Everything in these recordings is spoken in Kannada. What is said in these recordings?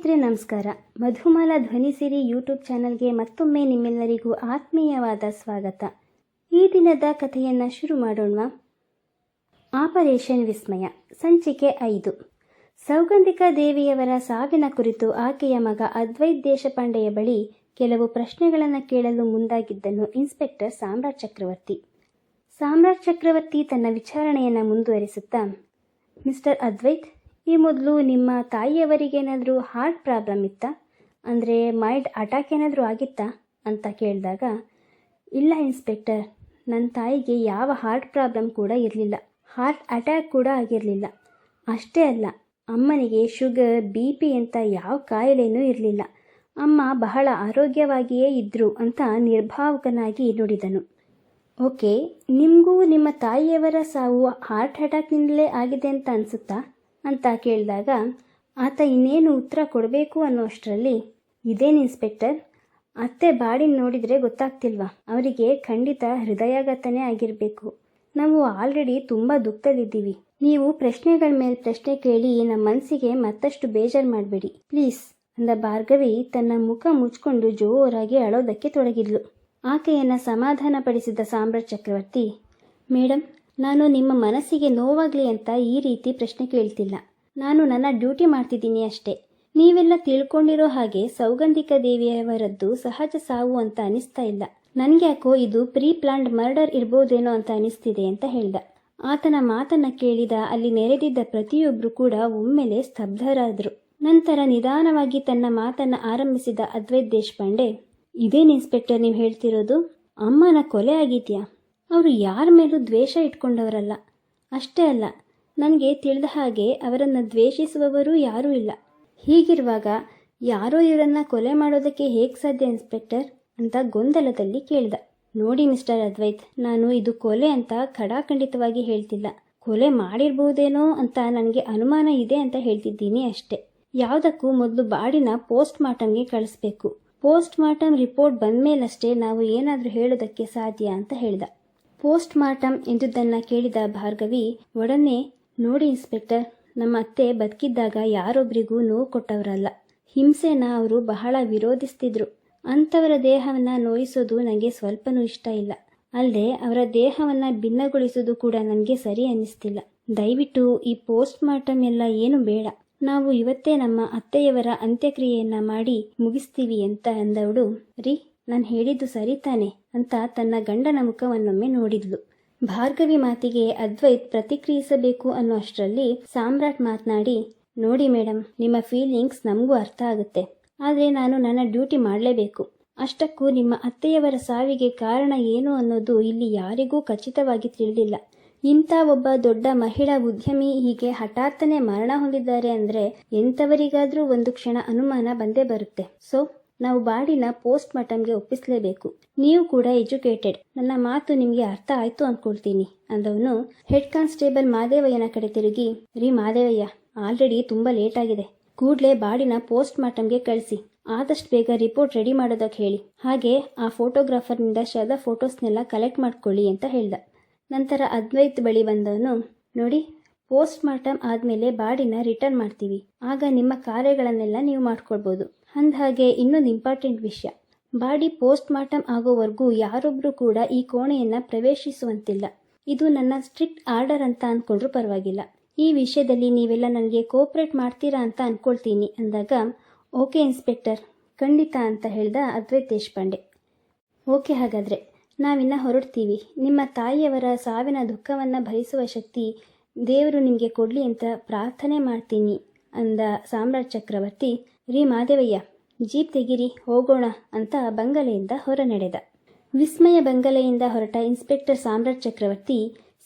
ಸ್ನೇಹಿತರೆ, ನಮಸ್ಕಾರ. ಮಧುಮಾಲ ಧ್ವನಿಸಿರಿ ಯೂಟ್ಯೂಬ್ ಚಾನಲ್ಗೆ ಮತ್ತೊಮ್ಮೆ ನಿಮ್ಮೆಲ್ಲರಿಗೂ ಆತ್ಮೀಯವಾದ ಸ್ವಾಗತ. ಈ ದಿನದ ಕಥೆಯನ್ನು ಶುರು ಮಾಡೋಣ ಆಪರೇಷನ್ ವಿಸ್ಮಯ, ಸಂಚಿಕೆ ಐದು. ಸೌಗಂಧಿಕಾ ದೇವಿಯವರ ಸಾವಿನ ಕುರಿತು ಆಕೆಯ ಮಗ ಅದ್ವೈತ್ ದೇಶಪಾಂಡೆಯ ಬಳಿ ಕೆಲವು ಪ್ರಶ್ನೆಗಳನ್ನು ಕೇಳಲು ಮುಂದಾಗಿದ್ದನು ಇನ್ಸ್ಪೆಕ್ಟರ್ ಸಾಮ್ರಾಜ್ ಚಕ್ರವರ್ತಿ. ಸಾಮ್ರಾಜ್ ಚಕ್ರವರ್ತಿ ತನ್ನ ವಿಚಾರಣೆಯನ್ನು ಮುಂದುವರಿಸುತ್ತಾ, ಮಿಸ್ಟರ್ ಅದ್ವೈತ್ ಈ ಮೊದಲು ನಿಮ್ಮ ತಾಯಿಯವರಿಗೇನಾದರೂ ಹಾರ್ಟ್ ಪ್ರಾಬ್ಲಮ್ ಇತ್ತಾ? ಅಂದರೆ ಮೈಲ್ಡ್ ಅಟ್ಯಾಕ್ ಏನಾದರೂ ಆಗಿತ್ತಾ? ಅಂತ ಕೇಳಿದಾಗ, ಇಲ್ಲ ಇನ್ಸ್ಪೆಕ್ಟರ್ ನನ್ನ ತಾಯಿಗೆ ಯಾವ ಹಾರ್ಟ್ ಪ್ರಾಬ್ಲಮ್ ಕೂಡ ಇರಲಿಲ್ಲ. ಹಾರ್ಟ್ ಅಟ್ಯಾಕ್ ಕೂಡ ಆಗಿರಲಿಲ್ಲ. ಅಷ್ಟೇ ಅಲ್ಲ, ಅಮ್ಮನಿಗೆ ಶುಗರ್ ಬಿ ಪಿ ಅಂತ ಯಾವ ಕಾಯಿಲೆನೂ ಇರಲಿಲ್ಲ. ಅಮ್ಮ ಬಹಳ ಆರೋಗ್ಯವಾಗಿಯೇ ಇದ್ದರು ಅಂತ ನಿರ್ಭಾವಕನಾಗಿ ನುಡಿದನು. ಓಕೆ, ನಿಮಗೂ ನಿಮ್ಮ ತಾಯಿಯವರ ಸಾವು ಹಾರ್ಟ್ ಅಟ್ಯಾಕ್ನಿಂದಲೇ ಆಗಿದೆ ಅಂತ ಅನಿಸುತ್ತಾ? ಅಂತ ಕೇಳಿದಾಗ, ಆತ ಇನ್ನೇನು ಉತ್ತರ ಕೊಡಬೇಕು ಅನ್ನೋ ಅಷ್ಟರಲ್ಲಿ ಇದೇನು ಇನ್ಸ್ಪೆಕ್ಟರ್? ಅತ್ತೆ ಬಾಡಿ ನೋಡಿದರೆ ಗೊತ್ತಾಗ್ತಿಲ್ವಾ? ಅವರಿಗೆ ಖಂಡಿತ ಹೃದಯಾಘಾತನೇ ಆಗಿರಬೇಕು. ನಾವು ಆಲ್ರೆಡಿ ತುಂಬ ದುಃಖದಲ್ಲಿದ್ದೀವಿ. ನೀವು ಪ್ರಶ್ನೆಗಳ ಮೇಲೆ ಪ್ರಶ್ನೆ ಕೇಳಿ ನಮ್ಮ ಮನಸ್ಸಿಗೆ ಮತ್ತಷ್ಟು ಬೇಜಾರು ಮಾಡಬೇಡಿ. ಪ್ಲೀಸ್, ಅಂದ ಭಾರ್ಗವಿ ತನ್ನ ಮುಖ ಮುಚ್ಕೊಂಡು ಜೋರಾಗಿ ಅಳೋದಕ್ಕೆ ತೊಡಗಿದ್ಲು. ಆಕೆಯನ್ನು ಸಮಾಧಾನಪಡಿಸಿದ ಸಾಮ್ರಾಟ್ ಚಕ್ರವರ್ತಿ ಮೇಡಮ್ ನಾನು ನಿಮ್ಮ ಮನಸ್ಸಿಗೆ ನೋವಾಗಲಿ ಅಂತ ಈ ರೀತಿ ಪ್ರಶ್ನೆ ಕೇಳ್ತಿಲ್ಲ. ನಾನು ನನ್ನ ಡ್ಯೂಟಿ ಮಾಡ್ತಿದ್ದೀನಿ ಅಷ್ಟೇ. ನೀವೆಲ್ಲ ತಿಳ್ಕೊಂಡಿರೋ ಹಾಗೆ ಸೌಗಂಧಿಕ ದೇವಿಯವರದ್ದು ಸಹಜ ಸಾವು ಅಂತ ಅನಿಸ್ತಾ ಇಲ್ಲ. ನನ್ಗ್ಯಾಕೋ ಇದು ಪ್ರೀ ಪ್ಲಾನ್ಡ್ ಮರ್ಡರ್ ಇರ್ಬೋದೇನೋ ಅಂತ ಅನಿಸ್ತಿದೆ ಅಂತ ಹೇಳ್ದ. ಆತನ ಮಾತನ್ನ ಕೇಳಿದ ಅಲ್ಲಿ ನೆರೆದಿದ್ದ ಪ್ರತಿಯೊಬ್ಬರು ಕೂಡ ಒಮ್ಮೆಲೆ ಸ್ತಬ್ಧರಾದ್ರು. ನಂತರ ನಿಧಾನವಾಗಿ ತನ್ನ ಮಾತನ್ನ ಆರಂಭಿಸಿದ ಅದ್ವೈತ್ ದೇಶಪಾಂಡೆ, ಇದೇನು ಇನ್ಸ್ಪೆಕ್ಟರ್ ನೀವು ಹೇಳ್ತಿರೋದು? ಅಮ್ಮನ ಕೊಲೆ ಆಗಿದ್ಯಾ? ಅವರು ಯಾರ ಮೇಲೂ ದ್ವೇಷ ಇಟ್ಕೊಂಡವರಲ್ಲ. ಅಷ್ಟೇ ಅಲ್ಲ, ನನಗೆ ತಿಳಿದ ಹಾಗೆ ಅವರನ್ನು ದ್ವೇಷಿಸುವವರೂ ಯಾರೂ ಇಲ್ಲ. ಹೀಗಿರುವಾಗ ಯಾರೋ ಇವರನ್ನ ಕೊಲೆ ಮಾಡೋದಕ್ಕೆ ಹೇಗೆ ಸಾಧ್ಯ ಇನ್ಸ್ಪೆಕ್ಟರ್? ಅಂತ ಗೊಂದಲದಲ್ಲಿ ಕೇಳಿದ. ನೋಡಿ ಮಿಸ್ಟರ್ ಅದ್ವೈತ್, ನಾನು ಇದು ಕೊಲೆ ಅಂತ ಖಡಾಖಂಡಿತವಾಗಿ ಹೇಳ್ತಿಲ್ಲ. ಕೊಲೆ ಮಾಡಿರ್ಬೋದೇನೋ ಅಂತ ನನಗೆ ಅನುಮಾನ ಇದೆ ಅಂತ ಹೇಳ್ತಿದ್ದೀನಿ ಅಷ್ಟೇ. ಯಾವುದಕ್ಕೂ ಮೊದಲು ಬಾಡಿನ ಪೋಸ್ಟ್ ಮಾರ್ಟಮ್ಗೆ ಕಳಿಸ್ಬೇಕು. ಪೋಸ್ಟ್ ಮಾರ್ಟಮ್ ರಿಪೋರ್ಟ್ ಬಂದ್ಮೇಲಷ್ಟೇ ನಾವು ಏನಾದರೂ ಹೇಳೋದಕ್ಕೆ ಸಾಧ್ಯ ಅಂತ ಹೇಳ್ದ. ಪೋಸ್ಟ್ ಮಾರ್ಟಮ್ ಎಂದುದನ್ನು ಕೇಳಿದ ಭಾರ್ಗವಿ, ಒಡನೆ ನೋಡಿ ಇನ್ಸ್ಪೆಕ್ಟರ್, ನಮ್ಮ ಅತ್ತೆ ಬದುಕಿದ್ದಾಗ ಯಾರೊಬ್ಬರಿಗೂ ನೋವು ಕೊಟ್ಟವರಲ್ಲ. ಹಿಂಸೆನ ಅವರು ಬಹಳ ವಿರೋಧಿಸ್ತಿದ್ರು. ಅಂಥವರ ದೇಹವನ್ನು ನೋಯಿಸೋದು ನನಗೆ ಸ್ವಲ್ಪನೂ ಇಷ್ಟ ಇಲ್ಲ. ಅಲ್ಲದೆ ಅವರ ದೇಹವನ್ನು ಭಿನ್ನಗೊಳಿಸೋದು ಕೂಡ ನನಗೆ ಸರಿ ಅನ್ನಿಸ್ತಿಲ್ಲ. ದಯವಿಟ್ಟು ಈ ಪೋಸ್ಟ್ ಮಾರ್ಟಮ್ ಎಲ್ಲ ಏನು ಬೇಡ. ನಾವು ಇವತ್ತೇ ನಮ್ಮ ಅತ್ತೆಯವರ ಅಂತ್ಯಕ್ರಿಯೆಯನ್ನ ಮಾಡಿ ಮುಗಿಸ್ತೀವಿ ಅಂತ ಅಂದವಳು. ರೀ ನಾನು ಹೇಳಿದ್ದು ಸರಿ ತಾನೆ ಅಂತ ತನ್ನ ಗಂಡನ ಮುಖವನ್ನೊಮ್ಮೆ ನೋಡಿದ್ಲು. ಭಾರ್ಗವಿ ಮಾತಿಗೆ ಅದ್ವೈತ್ ಪ್ರತಿಕ್ರಿಯಿಸಬೇಕು ಅನ್ನೋ ಅಷ್ಟರಲ್ಲಿ ಸಾಮ್ರಾಟ್ ಮಾತನಾಡಿ, ನೋಡಿ ಮೇಡಮ್ ನಿಮ್ಮ ಫೀಲಿಂಗ್ಸ್ ನಮಗೂ ಅರ್ಥ ಆಗುತ್ತೆ. ಆದರೆ ನಾನು ನನ್ನ ಡ್ಯೂಟಿ ಮಾಡಲೇಬೇಕು. ಅಷ್ಟಕ್ಕೂ ನಿಮ್ಮ ಅತ್ತೆಯವರ ಸಾವಿಗೆ ಕಾರಣ ಏನು ಅನ್ನೋದು ಇಲ್ಲಿ ಯಾರಿಗೂ ಖಚಿತವಾಗಿ ತಿಳಿದಿಲ್ಲ. ಇಂಥ ಒಬ್ಬ ದೊಡ್ಡ ಮಹಿಳಾ ಉದ್ಯಮಿ ಹೀಗೆ ಹಠಾತ್ತನೆ ಮರಣ ಹೊಂದಿದ್ದಾರೆ ಅಂದರೆ ಎಂಥವರಿಗಾದರೂ ಒಂದು ಕ್ಷಣ ಅನುಮಾನ ಬಂದೇ ಬರುತ್ತೆ. ಸೊ ನಾವು ಬಾಡಿನ ಪೋಸ್ಟ್ ಮಾರ್ಟಮ್ಗೆ ಒಪ್ಪಿಸಲೇಬೇಕು. ನೀವು ಕೂಡ ಎಜುಕೇಟೆಡ್. ನನ್ನ ಮಾತು ನಿಮಗೆ ಅರ್ಥ ಆಯ್ತು ಅಂದ್ಕೊಳ್ತೀನಿ ಅಂದವನು ಹೆಡ್ ಕಾನ್ಸ್ಟೇಬಲ್ ಮಾದೇವಯ್ಯನ ಕಡೆ ತಿರುಗಿ, ರೀ ಮಾದೇವಯ್ಯ, ಆಲ್ರೆಡಿ ತುಂಬ ಲೇಟ್ ಆಗಿದೆ ಕೂಡಲೇ ಬಾಡಿನ ಪೋಸ್ಟ್ ಮಾರ್ಟಮ್ಗೆ ಕಳಿಸಿ. ಆದಷ್ಟು ಬೇಗ ರಿಪೋರ್ಟ್ ರೆಡಿ ಮಾಡೋದಕ್ಕೆ ಹೇಳಿ. ಹಾಗೆ ಆ ಫೋಟೋಗ್ರಾಫರ್ನಿಂದ ಶದ ಫೋಟೋಸ್ನೆಲ್ಲ ಕಲೆಕ್ಟ್ ಮಾಡ್ಕೊಳ್ಳಿ ಅಂತ ಹೇಳ್ದ. ನಂತರ ಅದ್ವೈತ್ ಬಳಿ ಬಂದವನು, ನೋಡಿ ಪೋಸ್ಟ್ ಮಾರ್ಟಮ್ ಆದಮೇಲೆ ಬಾಡಿನ ರಿಟರ್ನ್ ಮಾಡ್ತೀವಿ. ಆಗ ನಿಮ್ಮ ಕಾರ್ಯಗಳನ್ನೆಲ್ಲ ನೀವು ಮಾಡ್ಕೊಳ್ಬೋದು. ಅಂದಹಾಗೆ ಇನ್ನೊಂದು ಇಂಪಾರ್ಟೆಂಟ್ ವಿಷಯ. ಬಾಡಿ ಪೋಸ್ಟ್ ಮಾರ್ಟಮ್ ಆಗೋವರೆಗೂ ಯಾರೊಬ್ಬರು ಕೂಡ ಈ ಕೋಣೆಯನ್ನು ಪ್ರವೇಶಿಸುವಂತಿಲ್ಲ. ಇದು ನನ್ನ ಸ್ಟ್ರಿಕ್ಟ್ ಆರ್ಡರ್ ಅಂತ ಅಂದ್ಕೊಂಡ್ರೂ ಪರವಾಗಿಲ್ಲ. ಈ ವಿಷಯದಲ್ಲಿ ನೀವೆಲ್ಲ ನನಗೆ ಕೋಪ್ರೇಟ್ ಮಾಡ್ತೀರಾ ಅಂತ ಅಂದ್ಕೊಳ್ತೀನಿ ಅಂದಾಗ ಓಕೆ ಇನ್ಸ್ಪೆಕ್ಟರ್ ಖಂಡಿತ ಅಂತ ಹೇಳ್ದ ಅದ್ವೈತ್ ದೇಶಪಾಂಡೆ. ಓಕೆ ಹಾಗಾದರೆ ನಾವಿನ್ನ ಹೊರಡ್ತೀವಿ. ನಿಮ್ಮ ತಾಯಿಯವರ ಸಾವಿನ ದುಃಖವನ್ನು ಭರಿಸುವ ಶಕ್ತಿ ದೇವರು ನಿಮಗೆ ಕೊಡಲಿ ಅಂತ ಪ್ರಾರ್ಥನೆ ಮಾಡ್ತೀನಿ ಅಂದ ಸಾಮ್ರಾಜ್ ಚಕ್ರವರ್ತಿ ರೀ ಮಾದೇವಯ್ಯ ಜೀಪ್ ತೆಗಿರಿ, ಹೋಗೋಣ ಅಂತ ಬಂಗಲೆಯಿಂದ ಹೊರ ನಡೆದ ವಿಸ್ಮಯ ಬಂಗಲೆಯಿಂದ ಹೊರಟ ಇನ್ಸ್ಪೆಕ್ಟರ್ ಸಾಮ್ರಾಟ್ ಚಕ್ರವರ್ತಿ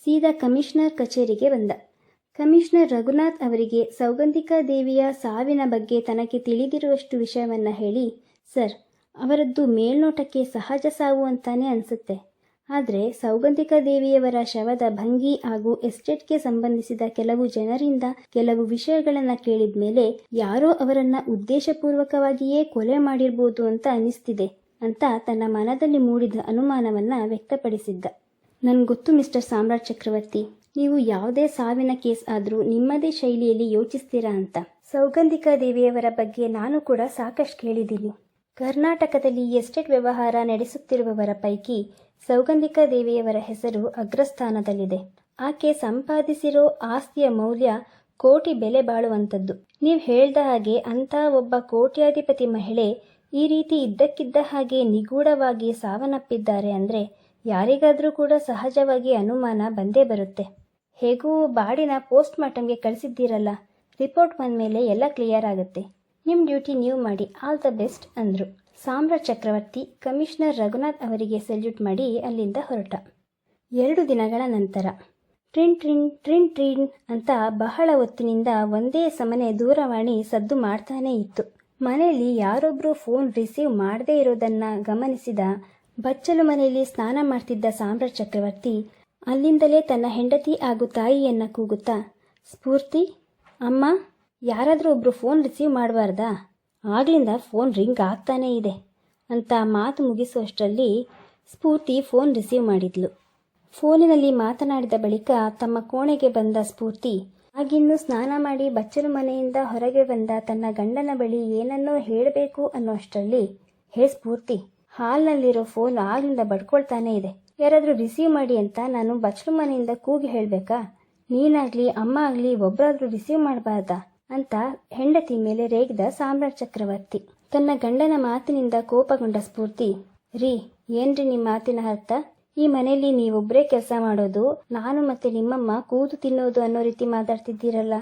ಸೀದಾ ಕಮಿಷನರ್ ಕಚೇರಿಗೆ ಬಂದ. ಕಮಿಷನರ್ ರಘುನಾಥ್ ಅವರಿಗೆ ಸೌಗಂಧಿಕಾ ದೇವಿಯ ಸಾವಿನ ಬಗ್ಗೆ ತನಗೆ ತಿಳಿದಿರುವಷ್ಟು ವಿಷಯವನ್ನು ಹೇಳಿ, ಸರ್, ಅವರದ್ದು ಮೇಲ್ನೋಟಕ್ಕೆ ಸಹಜ ಸಾವು ಅಂತಾನೆ ಅನಿಸುತ್ತೆ. ಆದರೆ ಸೌಗಂಧಿಕ ದೇವಿಯವರ ಶವದ ಭಂಗಿ ಹಾಗೂ ಎಸ್ಟೇಟ್ಗೆ ಸಂಬಂಧಿಸಿದ ಕೆಲವು ಜನರಿಂದ ಕೆಲವು ವಿಷಯಗಳನ್ನು ಕೇಳಿದ ಮೇಲೆ ಯಾರೋ ಅವರನ್ನ ಉದ್ದೇಶಪೂರ್ವಕವಾಗಿಯೇ ಕೊಲೆ ಮಾಡಿರ್ಬೋದು ಅಂತ ಅನಿಸ್ತಿದೆ ಅಂತ ತನ್ನ ಮನದಲ್ಲಿ ಮೂಡಿದ ಅನುಮಾನವನ್ನ ವ್ಯಕ್ತಪಡಿಸಿದ್ದ. ನನ್ಗೆ ಗೊತ್ತು ಮಿಸ್ಟರ್ ಸಾಮ್ರಾಟ್ ಚಕ್ರವರ್ತಿ, ನೀವು ಯಾವುದೇ ಸಾವಿನ ಕೇಸ್ ಆದರೂ ನಿಮ್ಮದೇ ಶೈಲಿಯಲ್ಲಿ ಯೋಚಿಸ್ತೀರಾ ಅಂತ. ಸೌಗಂಧಿಕಾ ದೇವಿಯವರ ಬಗ್ಗೆ ನಾನು ಕೂಡ ಸಾಕಷ್ಟು ಕೇಳಿದ್ದೀನಿ. ಕರ್ನಾಟಕದಲ್ಲಿ ಎಸ್ಟೇಟ್ ವ್ಯವಹಾರ ನಡೆಸುತ್ತಿರುವವರ ಪೈಕಿ ಸೌಗಂಧಿಕಾ ದೇವಿಯವರ ಹೆಸರು ಅಗ್ರಸ್ಥಾನದಲ್ಲಿದೆ. ಆಕೆ ಸಂಪಾದಿಸಿರೋ ಆಸ್ತಿಯ ಮೌಲ್ಯ ಕೋಟಿ ಬೆಲೆ ಬಾಳುವಂಥದ್ದು. ನೀವು ಹೇಳ್ದ ಹಾಗೆ ಅಂಥ ಒಬ್ಬ ಕೋಟ್ಯಾಧಿಪತಿ ಮಹಿಳೆ ಈ ರೀತಿ ಇದ್ದಕ್ಕಿದ್ದ ಹಾಗೆ ನಿಗೂಢವಾಗಿ ಸಾವನ್ನಪ್ಪಿದ್ದಾರೆ ಅಂದರೆ ಯಾರಿಗಾದರೂ ಕೂಡ ಸಹಜವಾಗಿ ಅನುಮಾನ ಬಂದೇ ಬರುತ್ತೆ. ಹೇಗೂ ಬಾಡಿನ ಪೋಸ್ಟ್ ಮಾರ್ಟಮ್ಗೆ ಕಳಿಸಿದ್ದೀರಲ್ಲ? ರಿಪೋರ್ಟ್ ಬಂದ ಮೇಲೆ ಎಲ್ಲ ಕ್ಲಿಯರ್ ಆಗುತ್ತೆ. ನಿಮ್ಮ ಡ್ಯೂಟಿ ನೀವು ಮಾಡಿ, ಆಲ್ ದ ಬೆಸ್ಟ್ ಅಂದರು. ಸಾಮ್ರ ಚಕ್ರವರ್ತಿ ಕಮಿಷನರ್ ರಘುನಾಥ್ ಅವರಿಗೆ ಸೆಲ್ಯೂಟ್ ಮಾಡಿ ಅಲ್ಲಿಂದ ಹೊರಟ. ಎರಡು ದಿನಗಳ ನಂತರ, ಟ್ರಿನ್ ಟ್ರಿನ್ ಟ್ರಿನ್ ಟ್ರಿನ್ ಅಂತ ಬಹಳ ಹೊತ್ತಿನಿಂದ ಒಂದೇ ಸಮನೆ ದೂರವಾಣಿ ಸದ್ದು ಮಾಡ್ತಾನೇ ಇತ್ತು. ಮನೆಯಲ್ಲಿ ಯಾರೊಬ್ಬರು ಫೋನ್ ರಿಸೀವ್ ಮಾಡದೇ ಇರೋದನ್ನ ಗಮನಿಸಿದ, ಬಚ್ಚಲು ಮನೆಯಲ್ಲಿ ಸ್ನಾನ ಮಾಡ್ತಿದ್ದ ಸಾಮ್ರ ಚಕ್ರವರ್ತಿ, ಅಲ್ಲಿಂದಲೇ ತನ್ನ ಹೆಂಡತಿ ಹಾಗೂ ತಾಯಿಯನ್ನು ಕೂಗುತ್ತಾ, ಸ್ಫೂರ್ತಿ, ಅಮ್ಮ ಯಾರಾದರೂ ಒಬ್ಬರು ಫೋನ್ ರಿಸೀವ್ ಮಾಡಬಾರ್ದಾ? ಆಗ್ಲಿಂದ ಫೋನ್ ರಿಂಗ್ ಆಗ್ತಾನೇ ಇದೆ. ಅಂತ ಮಾತು ಮುಗಿಸುವಷ್ಟರಲ್ಲಿ ಸ್ಫೂರ್ತಿ ಫೋನ್ ರಿಸೀವ್ ಮಾಡಿದ್ಲು. ಫೋನಿನಲ್ಲಿ ಮಾತನಾಡಿದ ಬಳಿಕ ತಮ್ಮ ಕೋಣೆಗೆ ಬಂದ ಸ್ಫೂರ್ತಿ ಆಗಿನ್ನು ಸ್ನಾನ ಮಾಡಿ ಬಚ್ಚಲು ಮನೆಯಿಂದ ಹೊರಗೆ ಬಂದ ತನ್ನ ಗಂಡನ ಬಳಿ ಏನನ್ನೋ ಹೇಳಬೇಕು ಅನ್ನೋಷ್ಟರಲ್ಲಿ, ಹೇ ಸ್ಫೂರ್ತಿ, ಹಾಲ್ನಲ್ಲಿರೋ ಫೋನ್ ಆಗ್ಲಿಂದ ಬಡ್ಕೊಳ್ತಾನೆ ಇದೆ. ಯಾರಾದರೂ ರಿಸೀವ್ ಮಾಡಿ ಅಂತ ನಾನು ಬಚ್ಚಲು ಮನೆಯಿಂದ ಕೂಗಿ ಹೇಳಬೇಕಾ? ನೀನಾಗ್ಲಿ, ಅಮ್ಮ ಆಗಲಿ ಒಬ್ಬರಾದರೂ ರಿಸೀವ್ ಮಾಡಬಾರ್ದಾ? ಅಂತ ಹೆಂಡತಿ ಮೇಲೆ ರೇಗಿದ ಸಾಮ್ರಾಜ್ ಚಕ್ರವರ್ತಿ. ತನ್ನ ಗಂಡನ ಮಾತಿನಿಂದ ಕೋಪಗೊಂಡ ಸ್ಫೂರ್ತಿ, ರೀ, ಏನ್ರಿ ನಿಮ್ಮ ಮಾತಿನ ಅರ್ಥ? ಈ ಮನೆಯಲ್ಲಿ ನೀವೊಬ್ಬರೇ ಕೆಲಸ ಮಾಡೋದು, ನಾನು ಮತ್ತೆ ನಿಮ್ಮಮ್ಮ ಕೂದು ತಿನ್ನೋದು ಅನ್ನೋ ರೀತಿ ಮಾತಾಡ್ತಿದ್ದೀರಲ್ಲ.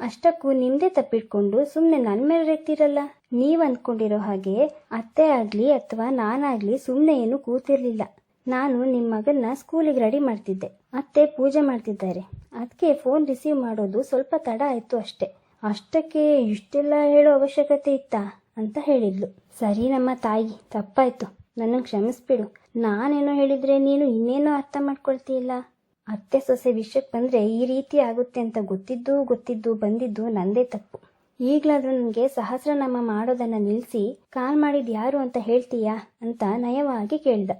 ಅಷ್ಟಕ್ಕೂ ನಿಮ್ದೇ ತಪ್ಪಿಟ್ಕೊಂಡು ಸುಮ್ಮನೆ ನನ್ನ ಮೇಲೆ ರೇಗ್ತಿರಲ್ಲ? ನೀವ್ ಅಂದ್ಕೊಂಡಿರೋ ಹಾಗೆ ಅತ್ತೆ ಆಗ್ಲಿ ಅಥವಾ ನಾನಾಗ್ಲಿ ಸುಮ್ಮನೆ ಏನು ಕೂತಿರ್ಲಿಲ್ಲ. ನಾನು ನಿಮ್ಮ ಮಗನ್ನ ಸ್ಕೂಲಿಗೆ ರೆಡಿ ಮಾಡ್ತಿದ್ದೆ. ಅತ್ತೆ ಪೂಜೆ ಮಾಡ್ತಿದ್ದಾರೆ. ಅದಕ್ಕೆ ಫೋನ್ ರಿಸೀವ್ ಮಾಡೋದು ಸ್ವಲ್ಪ ತಡ ಆಯ್ತು ಅಷ್ಟೆ. ಅಷ್ಟಕ್ಕೆ ಇಷ್ಟೆಲ್ಲ ಹೇಳೋ ಅವಶ್ಯಕತೆ ಇತ್ತಾ? ಅಂತ ಹೇಳಿದ್ಲು. ಸರಿ ನಮ್ಮ ತಾಯಿ, ತಪ್ಪಾಯ್ತು. ನನ್ನ ಕ್ಷಮಿಸ್ಬಿಡು. ನಾನೇನೋ ಹೇಳಿದ್ರೆ ನೀನು ಇನ್ನೇನೋ ಅರ್ಥ ಮಾಡ್ಕೊಳ್ತೀಯಲ್ಲ? ಅತ್ತೆ ಸೊಸೆ ವಿಷಯಕ್ಕೆ ಬಂದರೆ ಈ ರೀತಿ ಆಗುತ್ತೆ ಅಂತ ಗೊತ್ತಿದ್ದು ಗೊತ್ತಿದ್ದು ಬಂದಿದ್ದು ನಂದೇ ತಪ್ಪು. ಈಗಲಾದರೂ ನನಗೆ ಸಹಸ್ರನಾಮ ಮಾಡೋದನ್ನ ನಿಲ್ಲಿಸಿ ಕಾಲ್ ಮಾಡಿದ ಯಾರು ಅಂತ ಹೇಳ್ತೀಯಾ ಅಂತ ನಯವಾಗಿ ಕೇಳ್ದ.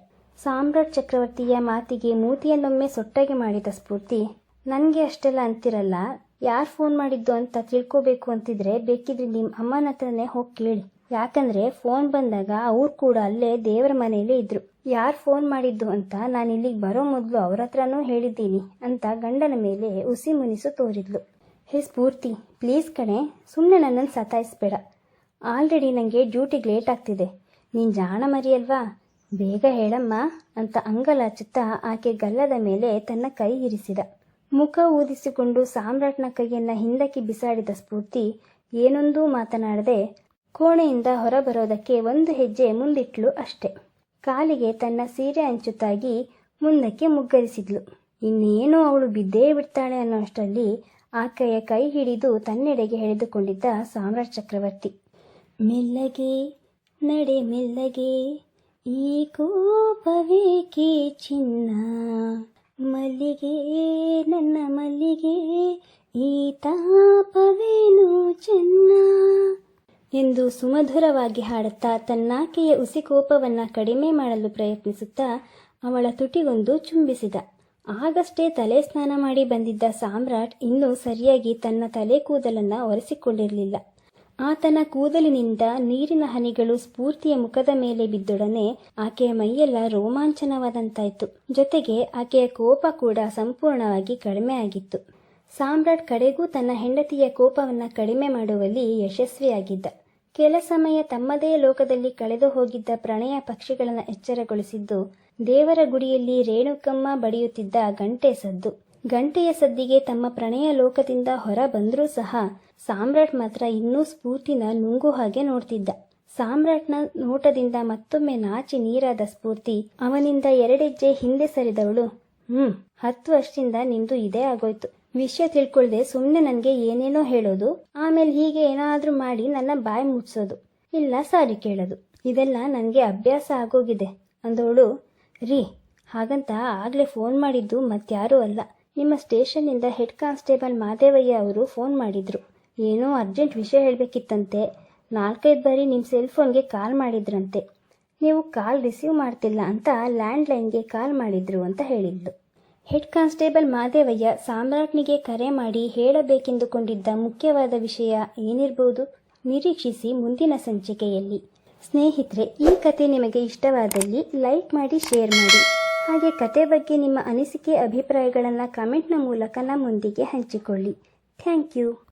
ಸಾಮ್ರಾಟ್ ಚಕ್ರವರ್ತಿಯ ಮಾತಿಗೆ ಮೂತಿಯನ್ನೊಮ್ಮೆ ಸೊಟ್ಟಾಗಿ ಮಾಡಿದ ಸ್ಫೂರ್ತಿ ನನಗೆ ಅಷ್ಟೆಲ್ಲ ಅಂತಿರಲ್ಲ. ಯಾರು ಫೋನ್ ಮಾಡಿದ್ದು ಅಂತ ತಿಳ್ಕೋಬೇಕು ಅಂತಿದ್ರೆ ಬೇಕಿದ್ರೆ ನಿಮ್ಮ ಅಮ್ಮನ ಹತ್ರನೇ ಹೋಗಿ ಕೇಳಿ. ಯಾಕಂದ್ರೆ ಫೋನ್ ಬಂದಾಗ ಅವ್ರು ಕೂಡ ಅಲ್ಲೇ ದೇವರ ಮನೆಯಲ್ಲೇ ಇದ್ರು. ಯಾರು ಫೋನ್ ಮಾಡಿದ್ದು ಅಂತ ನಾನು ಇಲ್ಲಿಗೆ ಬರೋ ಮೊದಲು ಅವ್ರ ಹತ್ರನೂ ಹೇಳಿದ್ದೀನಿ ಅಂತ ಗಂಡನ ಮೇಲೆ ಉಸಿ ಮುನಿಸು ತೋರಿದ್ಲು. ಹೇ ಸ್ಫೂರ್ತಿ ಪ್ಲೀಸ್ ಕಣೆ ಸುಮ್ಮನೆ ನನ್ನನ್ನು ಸತಾಯಿಸ್ಬೇಡ. ಆಲ್ರೆಡಿ ನನಗೆ ಡ್ಯೂಟಿಗೆ ಲೇಟ್ ಆಗ್ತಿದೆ. ನೀನು ಜಾಣ ಮರಿಯಲ್ವಾ? ಬೇಗ ಹೇಳಮ್ಮ ಅಂತ ಅಂಗಲಾಚುತ್ತಾ ಆಕೆ ಗಲ್ಲದ ಮೇಲೆ ತನ್ನ ಕೈ ಇರಿಸಿದ. ಮುಖ ಊದಿಸಿಕೊಂಡು ಸಾಮ್ರಾಟ್ನ ಕೈಯನ್ನ ಹಿಂದಕ್ಕೆ ಬಿಸಾಡಿದ ಸ್ಫೂರ್ತಿ ಏನೊಂದೂ ಮಾತನಾಡದೆ ಕೋಣೆಯಿಂದ ಹೊರಬರೋದಕ್ಕೆ ಒಂದು ಹೆಜ್ಜೆ ಮುಂದಿಟ್ಲು ಅಷ್ಟೆ. ಕಾಲಿಗೆ ತನ್ನ ಸೀರೆ ಅಂಚುತ್ತಾಗಿ ಮುಂದಕ್ಕೆ ಮುಗ್ಗರಿಸಿದ್ಲು. ಇನ್ನೇನೋ ಅವಳು ಬಿದ್ದೇ ಬಿಡ್ತಾಳೆ ಅನ್ನೋ ಅಷ್ಟರಲ್ಲಿ ಆಕೆಯ ಕೈ ಹಿಡಿದು ತನ್ನೆಡೆಗೆ ಎಳೆದುಕೊಂಡಿದ್ದ ಸಾಮ್ರಾಟ್ ಚಕ್ರವರ್ತಿ. ಮೆಲ್ಲಗೆ, ನಡೆ ಮೆಲ್ಲಗೆ, ಈ ಕೋಪವೇಕೆ ಚಿನ್ನ? ಮಲ್ಲಿಗೆ, ನನ್ನ ಮಲ್ಲಿಗೆ, ಈ ತಾಪವೇನು ಚೆನ್ನ? ಎಂದು ಸುಮಧುರವಾಗಿ ಹಾಡುತ್ತಾ ತನ್ನಾಕೆಯ ಉಸಿಕೋಪವನ್ನ ಕಡಿಮೆ ಮಾಡಲು ಪ್ರಯತ್ನಿಸುತ್ತಾ ಅವಳ ತುಟಿಗೊಂದು ಚುಂಬಿಸಿದ. ಆಗಷ್ಟೇ ತಲೆ ಸ್ನಾನ ಮಾಡಿ ಬಂದಿದ್ದ ಸಾಮ್ರಾಟ್ ಇನ್ನೂ ಸರಿಯಾಗಿ ತನ್ನ ತಲೆ ಕೂದಲನ್ನ ಒರೆಸಿಕೊಂಡಿರಲಿಲ್ಲ. ಆತನ ಕೂದಲಿನಿಂದ ನೀರಿನ ಹನಿಗಳು ಸ್ಫೂರ್ತಿಯ ಮುಖದ ಮೇಲೆ ಬಿದ್ದೊಡನೆ ಆಕೆಯ ಮೈಯೆಲ್ಲ ರೋಮಾಂಚನವಾದಂತಾಯ್ತು. ಜೊತೆಗೆ ಆಕೆಯ ಕೋಪ ಕೂಡ ಸಂಪೂರ್ಣವಾಗಿ ಕಡಿಮೆ ಆಗಿತ್ತು. ಸಾಮ್ರಾಟ್ ಕಡೆಗೂ ತನ್ನ ಹೆಂಡತಿಯ ಕೋಪವನ್ನು ಕಡಿಮೆ ಮಾಡುವಲ್ಲಿ ಯಶಸ್ವಿಯಾಗಿದ್ದ. ಕೆಲ ಸಮಯ ತಮ್ಮದೇ ಲೋಕದಲ್ಲಿ ಕಳೆದು ಹೋಗಿದ್ದ ಪ್ರಣಯ ಪಕ್ಷಿಗಳನ್ನು ಎಚ್ಚರಗೊಳಿಸಿದ್ದು ದೇವರ ಗುಡಿಯಲ್ಲಿ ರೇಣುಕಮ್ಮ ಬಡಿಯುತ್ತಿದ್ದ ಗಂಟೆ ಸದ್ದು. ಗಂಟೆಯ ಸದ್ದಿಗೆ ತಮ್ಮ ಪ್ರಣಯ ಲೋಕದಿಂದ ಹೊರ ಬಂದರೂ ಸಹ ಸಾಮ್ರಾಟ್ ಮಾತ್ರ ಇನ್ನೂ ಸ್ಫೂರ್ತಿನ ನುಂಗು ಹಾಗೆ ನೋಡ್ತಿದ್ದ. ಸಾಮ್ರಾಟ್ನ ನೋಟದಿಂದ ಮತ್ತೊಮ್ಮೆ ನಾಚಿ ನೀರಾದ ಸ್ಫೂರ್ತಿ ಅವನಿಂದ ಎರಡೆಜ್ಜೆ ಹಿಂದೆ ಸರಿದವಳು. ಹ್ಮ್, ಹತ್ತು ವರ್ಷದಿಂದ ನಿಂದು ಇದೇ ಆಗೋಯ್ತು. ವಿಷಯ ತಿಳ್ಕೊಳ್ದೆ ಸುಮ್ಮನೆ ನನಗೆ ಏನೇನೋ ಹೇಳೋದು, ಆಮೇಲೆ ಹೀಗೆ ಏನಾದ್ರೂ ಮಾಡಿ ನನ್ನ ಬಾಯಿ ಮುಚ್ಚೋದು ಇಲ್ಲ ಸಾರಿ ಕೇಳೋದು. ಇದೆಲ್ಲ ನನಗೆ ಅಭ್ಯಾಸ ಆಗೋಗಿದೆ ಅಂದವಳು. ರೀ, ಹಾಗಂತ ಆಗ್ಲೇ ಫೋನ್ ಮಾಡಿದ್ದು ಮತ್ಯಾರೂ ಅಲ್ಲ. ನಿಮ್ಮ ಸ್ಟೇಷನ್ನಿಂದ ಹೆಡ್ ಕಾನ್ಸ್ಟೇಬಲ್ ಮಾದೇವಯ್ಯ ಅವರು ಫೋನ್ ಮಾಡಿದರು. ಏನೋ ಅರ್ಜೆಂಟ್ ವಿಷಯ ಹೇಳಬೇಕಿತ್ತಂತೆ. ನಾಲ್ಕೈದು ಬಾರಿ ನಿಮ್ಮ ಸೆಲ್ ಫೋನ್ಗೆ ಕಾಲ್ ಮಾಡಿದ್ರಂತೆ. ನೀವು ಕಾಲ್ ರಿಸೀವ್ ಮಾಡ್ತಿಲ್ಲ ಅಂತ ಲ್ಯಾಂಡ್ಲೈನ್ಗೆ ಕಾಲ್ ಮಾಡಿದ್ರು ಅಂತ ಹೇಳಿದ್ಲು ಹೆಡ್ ಕಾನ್ಸ್ಟೇಬಲ್ ಮಾದೇವಯ್ಯ ಸಾಮ್ರಾಟ್ನಿಗೆ ಕರೆ ಮಾಡಿ ಹೇಳಬೇಕೆಂದುಕೊಂಡಿದ್ದ ಮುಖ್ಯವಾದ ವಿಷಯ ಏನಿರಬಹುದು ನಿರೀಕ್ಷಿಸಿ ಮುಂದಿನ ಸಂಚಿಕೆಯಲ್ಲಿ. ಸ್ನೇಹಿತರೆ, ಈ ಕತೆ ನಿಮಗೆ ಇಷ್ಟವಾದಲ್ಲಿ ಲೈಕ್ ಮಾಡಿ ಶೇರ್ ಮಾಡಿ. ಹಾಗೆ ಕತೆ ಬಗ್ಗೆ ನಿಮ್ಮ ಅನಿಸಿಕೆ ಅಭಿಪ್ರಾಯಗಳನ್ನು ಕಮೆಂಟ್ನ ಮೂಲಕ ನಮ್ಮೊಂದಿಗೆ ಹಂಚಿಕೊಳ್ಳಿ. Thank you